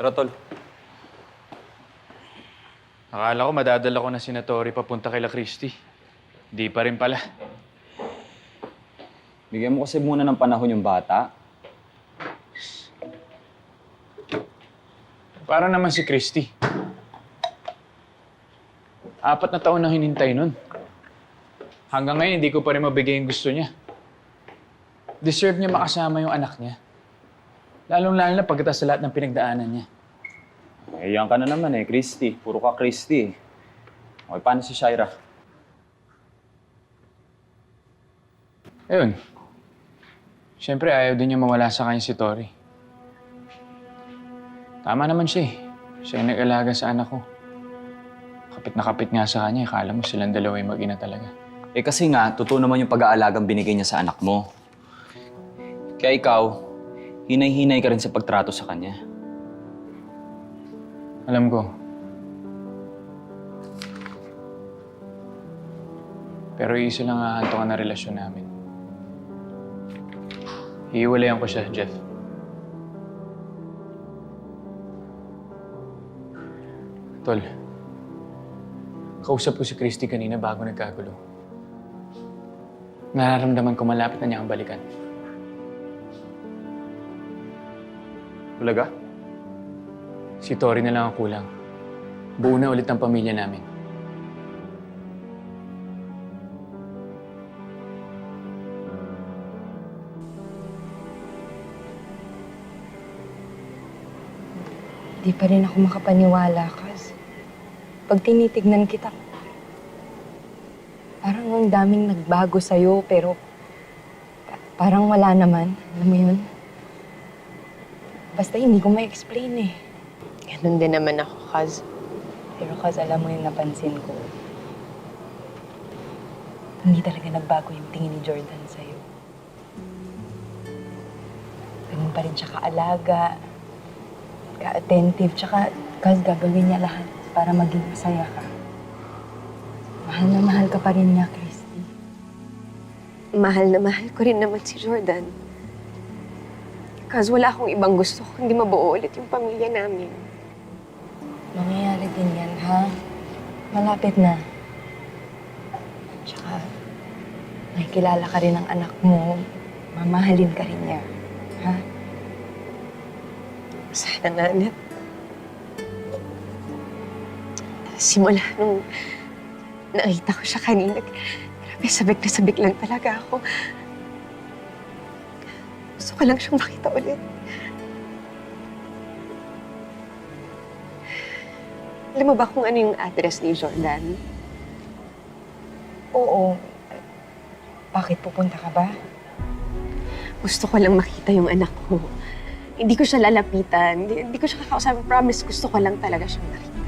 Pero tol, Akala ko madadala ko na si Natori papunta kay La Christie. Di pa rin pala. bigyan mo kasi muna ng panahon yung bata. Para naman si Christy. Apat na taon na hinintay nun. Hanggang ngayon, hindi ko pa rin mabigay yung gusto niya. Deserve niya makasama yung anak niya. Lalong-lalo na pagkatapos sa lahat ng pinagdaanan niya. Eh, yan ka na naman eh, Christy. Puro ka Christy. Okay, paano si Shaira? Ayun. Siyempre, ayaw din niya mawala sa kanya si Tori. Tama naman siya eh. Siya yung nag-alaga sa anak ko. Kapit na kapit nga sa kanya. Akala mo silang dalawa yung mag-ina talaga. Eh kasi nga, totoo naman yung pag-aalagang binigay niya sa anak mo. Kaya ikaw, hinay-hinay ka rin sa pagtrato sa kanya. Alam ko. Pero isa lang ang na relasyon namin. Hiwalayan ko siya, Jeff. Tol, kausap ko si Christy kanina bago nagkagulo. Nararamdaman ko malapit na niya ang balikan. Talaga? Si Tori na lang ang kulang. Buo na ulit ang pamilya namin. Di pa rin ako makapaniwala kasi pag tinitignan kita, parang ang daming nagbago sa'yo pero pa- parang wala naman. Alam mo yun? Basta hindi ko ma-explain eh. Ganun din naman ako, Kaz. Pero kasi alam mo yung napansin ko, hindi talaga nagbago yung tingin ni Jordan sa'yo. Ganun pa rin siya kaalaga, ka-attentive, tsaka kasi gagawin niya lahat para maging masaya ka. Mahal na mahal ka pa rin niya, Christy. Mahal na mahal ko rin naman si Jordan. Kaz, wala akong ibang gusto kundi mabuo ulit yung pamilya namin. Mangyayari din yan, ha? Malapit na. Tsaka, makikilala ka rin ng anak mo. Mamahalin ka rin niya. Ha? Sana Annette. Simula nung nakita ko siya kanina, grabe, sabik na sabik lang talaga ako. Ko lang siyang makita ulit. Alam mo ba kung ano yung address ni Jordan? Oo. Bakit pupunta ka ba? Gusto ko lang makita yung anak ko. Hindi ko siya lalapitan. Hindi, hindi ko siya kakausapin. Promise, gusto ko lang talaga siyang makita.